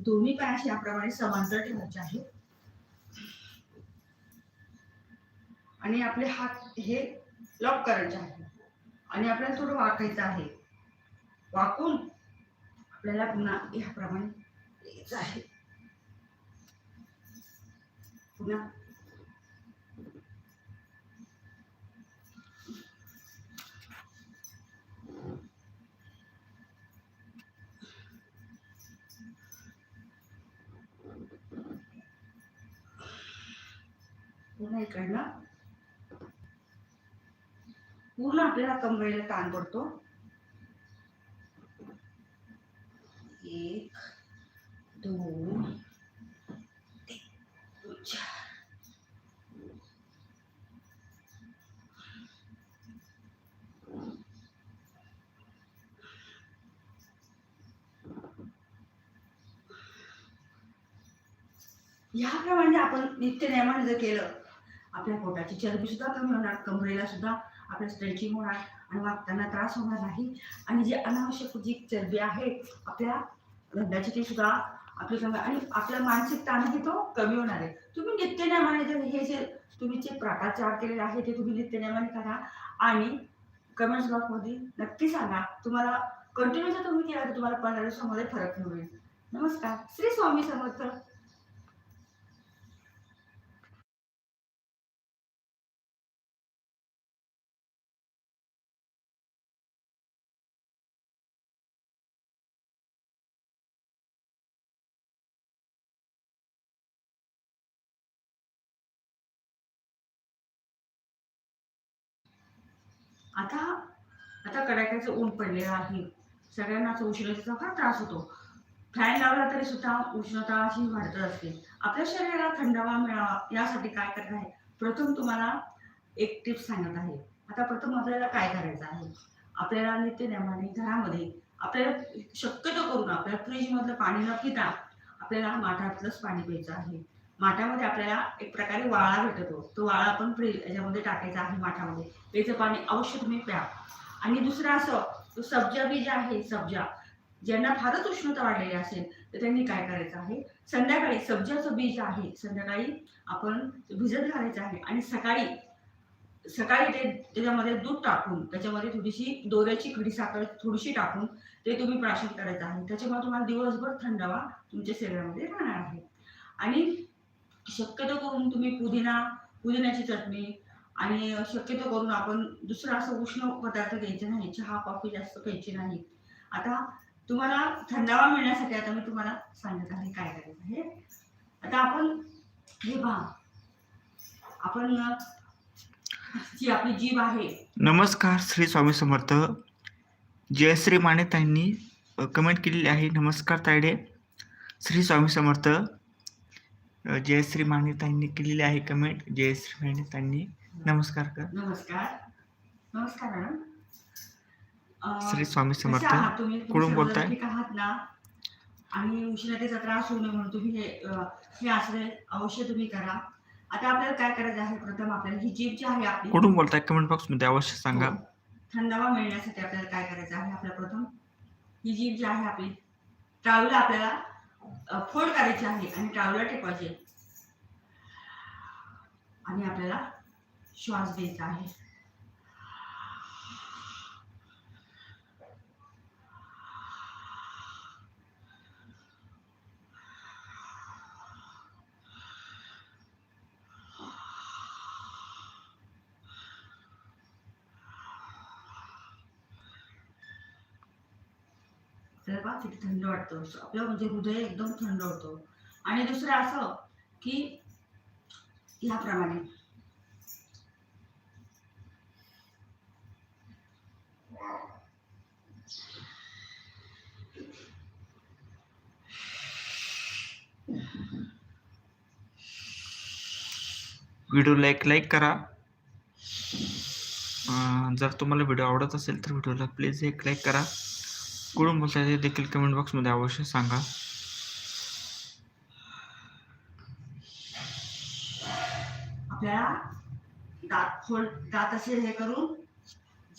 दोन्ही पाय याप्रमाणे समांतर ठेवायचे आहे. आणि आपले हात हे लॉक करायचे आहे. आणि आपल्याला थोडं वाकायचं आहे. वाकून आपल्याला पुन्हा याप्रमाणे यायचं आहे. पुन्हा पुन्हा इकडला पूर्ण आपल्याला कमरेला ताण पडतो. एक दोन तीन चार. ह्याप्रमाणे आपण नित्य नियमाने जर केलं आपल्या पोटाची चरबी सुद्धा कमी होणार कमरेला सुद्धा आपल्या स्ट्रेचिंग होणार आणि वागताना त्रास होणार नाही. आणि जे अनावश्यक जी चरबी आहे आपल्या गंडाची ती सुद्धा आपली कमी आणि आपला मानसिक ताणही तो कमी होणार आहे. तुम्ही नित्यनियमाने जर हे जे तुम्ही जे प्रकार चार केलेले आहे ते तुम्ही नित्यनेमाने करा आणि कमेंट्स बॉक्समध्ये नक्की सांगा तुम्हाला कंटिन्यू जर तुम्ही केला तर तुम्हाला पंधरा दिवसामध्ये फरक मिळेल. नमस्कार. श्री स्वामी समर्थ. आता आता कडाक्याचं ऊन पडलेलं आहे. सगळ्यांनाच उष्णतेचा फार त्रास होतो. फॅन लावला तरी सुद्धा उष्णता अशी वाढत असते. आपल्या शरीराला थंडावा मिळावा यासाठी काय करत आहे? प्रथम तुम्हाला एक टिप्स सांगत आहे. आता प्रथम आपल्याला काय करायचं आहे? आपल्याला नित्यनेमाने घरामध्ये आपल्याला शक्यतो करून आपल्याला फ्रीजमधलं पाणी न पिता आपल्याला माठातलंच पाणी प्यायचं आहे. माठामध्ये आपल्याला एक प्रकारे वाळा भेटतो. तो वाळा आपण फ्रीज याच्यामध्ये टाकायचा आहे माठामध्ये. त्याचं पाणी अवश्य तुम्ही प्या. आणि दुसरं असं तो सब्जा बीज आहे सब्जा ज्यांना फारच उष्णता वाढलेली असेल तर त्यांनी काय करायचं आहे? संध्याकाळी सब्जाचं बीज आहे संध्याकाळी आपण भिजत घालायचं आहे आणि सकाळी सकाळी ते त्याच्यामध्ये दूध टाकून त्याच्यामध्ये थोडीशी दोऱ्याची खडी साखर थोडीशी टाकून ते तुम्ही प्राशन करायचं आहे. त्याच्यामुळे तुम्हाला दिवसभर थंडावा तुमच्या शरीरामध्ये राहणार आहे. आणि शक्यतो करून तुम्ही पुदिना पुदिन्याची चटणी आणि शक्यतो करून आपण दुसरा असं उष्ण पदार्थ घ्यायचे नाही चहा कॉफी जास्त प्यायची नाही. आता तुम्हाला थंडावा मिळण्यासाठी आता मी तुम्हाला सांगत आहे काय करायचं आहे. आता आपण हे पहा. आपण जी आपली जीभ आहे. नमस्कार श्री स्वामी समर्थ. जयश्री माने ताईंनी कमेंट केलेली आहे. नमस्कार तायडे श्री स्वामी समर्थ. जयश्री माने ताईंनी केलेली आहे कमेंट. जयश्री माने ताईंनी नमस्कार कर. नमस्कार. नमस्कार मॅडम. श्री स्वामी समर्थ. कुठून बोलताय? ठीक आहात ना? आणि उष्णतेचा त्रास होऊ नये म्हणून तुम्ही हे हे आसने अवश्य तुम्ही करा. आता आपल्याला काय करायचं आहे? प्रथम आपल्याला ही जीभ जी आहे आपली कुठून बोलताय? कमेंट बॉक्समध्ये अवश्य सांगा. हो. थंडावा मिळण्यासाठी आपल्याला काय करायचं आहे? आपल्या प्रथम ही जीभ जी आहे आपली टाळूला आपल्याला फोड करायची आहे आणि टाळूला टेकवायचे आणि आपल्याला श्वास द्यायचा आहे. आपल्याला बघा किती थंड वाटतं. आपलं म्हणजे हृदय एकदम थंड होतं. आणि दुसरं असं की ह्याप्रमाणे व्हिडिओला एक लाईक करा. जर तुम्हाला व्हिडिओ आवडत असेल तर व्हिडिओला प्लीज एक लाईक करा. कुठून बोलताय ते देखील कमेंट बॉक्समध्ये अवश्य सांगा. आपल्याला दात खोल दात असे हे करून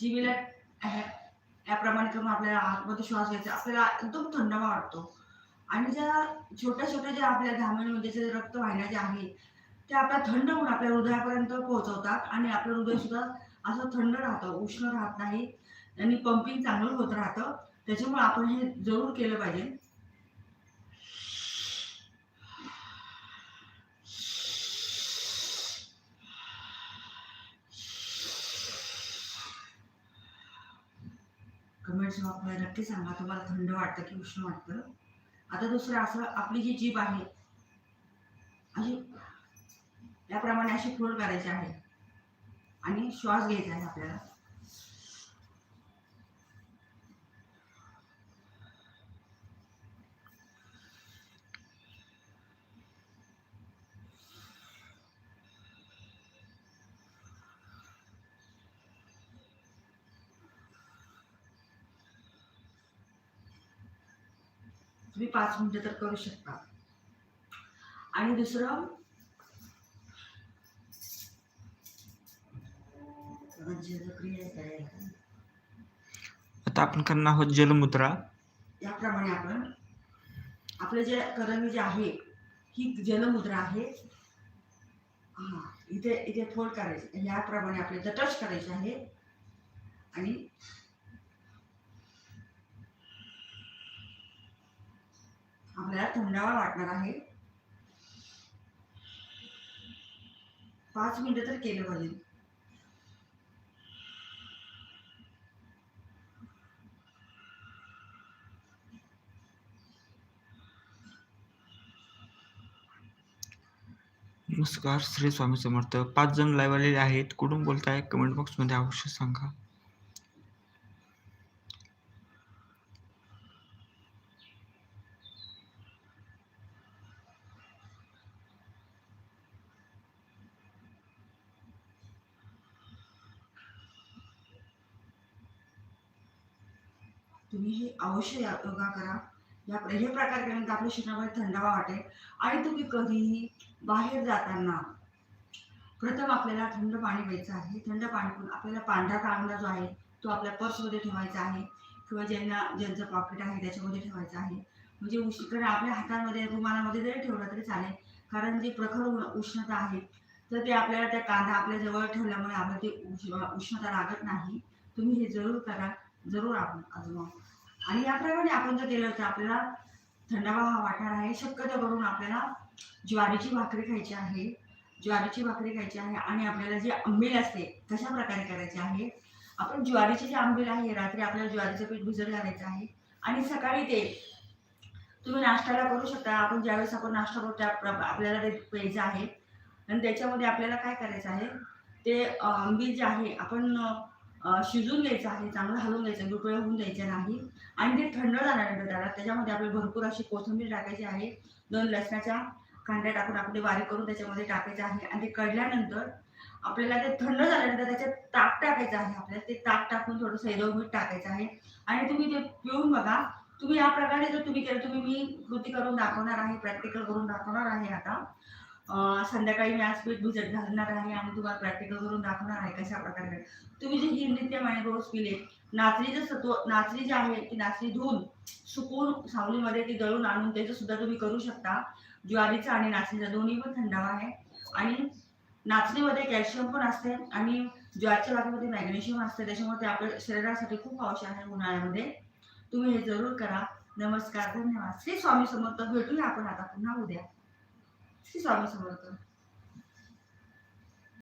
जीवीला याप्रमाणे करून आपल्याला आतमध्ये श्वास घ्यायचा. आपल्याला एकदम थंडावा वाटतो. आणि ज्या छोट्या छोट्या ज्या आपल्या धामणीमध्ये जे रक्तवाहिन्या ज्या आहेत त्या आपल्या थंड होऊन आपल्या हृदयापर्यंत पोहोचवतात आणि आपलं हृदय सुद्धा असं थंड राहतं उष्ण राहत नाही. आणि पंपिंग चांगलं होत राहतं. त्याच्यामुळे आपण हे जरूर केलं पाहिजे. कमेंट्स आपल्याला नक्की सांगा. तुम्हाला थंड वाटतं की उष्ण वाटतं. आता दुसरं असं आपली जी जीभ आहे अशी याप्रमाणे अशी फोल्ड करायची आहे. आणि श्वास घ्यायचा आहे आपल्याला. तुम्ही पाच मिनिटं तर करू शकता. आणि दुसरं. आता आपण करणार आहोत जलमुद्रा. याप्रमाणे आपण आपलं जे करंगी जे आहे ही जलमुद्रा आहे. हा इथे इथे फोल्ड करायचे. याप्रमाणे आपल्याला टच करायचे आहे. आणि आपल्याला थंडावा वाटणार आहे. पाच मिनिटं तर केलं पाहिजे. नमस्कार श्री स्वामी समर्थ. पाच जण लाईव्ह आलेले आहेत. कुठून बोलताय? कमेंट बॉक्समध्ये अवश्य सांगा. तुम्ही हे अवश्य या- योगा करा. या हे प्रकार केल्यानंतर आपल्या शरीरामध्ये थंडावा वाटेल. आणि तुम्ही कधीही बाहेर जाताना प्रथम आपल्याला थंड पाणी प्यायचं आहे. थंड पाणी आपल्याला पांढरा कांदा जो आहे तो आपल्या पर्समध्ये ठेवायचा आहे. किंवा ज्यांना ज्यांचं पॉकेट आहे त्याच्यामध्ये ठेवायचं आहे. म्हणजे उष्ण आपल्या हातामध्ये रुमालामध्ये जरी ठेवलं तरी चालेल. कारण जे प्रखर उष्णता आहे तर ते आपल्याला त्या कांदा आपल्या जवळ ठेवल्यामुळे आपल्याला ते उष्ण- उष्णता लागत नाही. तुम्ही हे जरूर करा. जरूर आपण अजून आणि याप्रमाणे आपण जर केलं तर आपल्याला थंडावा हा वाटणार आहे शक्यतो करून आपल्याला ज्वारीची भाकरी खायची आहे. ज्वारीची भाकरी खायची आहे आणि आपल्याला जे आंबील असते कशा प्रकारे करायचे आहे? आपण ज्वारीचे जे आंबील आहे रात्री आपल्याला ज्वारीचं पीठ भिजत घालायचं आहे. आणि सकाळी ते तुम्ही नाश्त्याला करू शकता. आपण ज्यावेळेस आपण नाश्ता करू त्या प्र- आपल्याला ते प्यायचं आहे. आणि त्याच्यामध्ये आपल्याला काय करायचं आहे? ते आंबील जे आहे आपण शिजून घ्यायचं आहे चांगलं हलवून घ्यायचं दुपळे होऊन द्यायचे नाही. आणि ते थंड झाल्यानंतर त्याला त्याच्यामध्ये आपल्याला भरपूर अशी कोथिंबीर टाकायची आहे. दोन लसणाच्या कांड्या टाकून आपण ते बारीक करून त्याच्यामध्ये टाकायचं आहे. आणि ते कडल्यानंतर आपल्याला ते थंड झाल्यानंतर त्याच्यात ताक टाकायचं आहे. आपल्याला ते ताक टाकून थोडंसं हिरवं मीठ टाकायचं आहे. आणि तुम्ही ते पिऊन बघा. तुम्ही या प्रकारे जर तुम्ही केलं तुम्ही मी कृती करून दाखवणार आहे प्रॅक्टिकल करून दाखवणार आहे आता. संध्याकाळी मी आज पीठ भिजत घालणार आहे आणि तुम्हाला प्रॅक्टिकल करून दाखवणार आहे कशा प्रकारे. तुम्ही जे ही नित्यमाने रोज पिले नाचणीचं सत्व नाचणी जी आहे ती नाचणी धुवून सुकून सावलीमध्ये ती दळून आणून त्याचं सुद्धा तुम्ही करू शकता. ज्वारीचा आणि नाचणीचा दोन्ही पण थंडावा आहे. आणि नाचणीमध्ये कॅल्शियम पण असते आणि ज्वारीच्या भाकरीमध्ये मॅग्नेशियम असते त्याच्यामुळे ते आपल्या शरीरासाठी खूप आवश्यक आहे उन्हाळ्यामध्ये. तुम्ही हे जरूर करा. नमस्कार धन्यवाद. श्री स्वामी समर्थ भेटूया आपण आता पुन्हा उद्या. श्री स्वामी समर्थ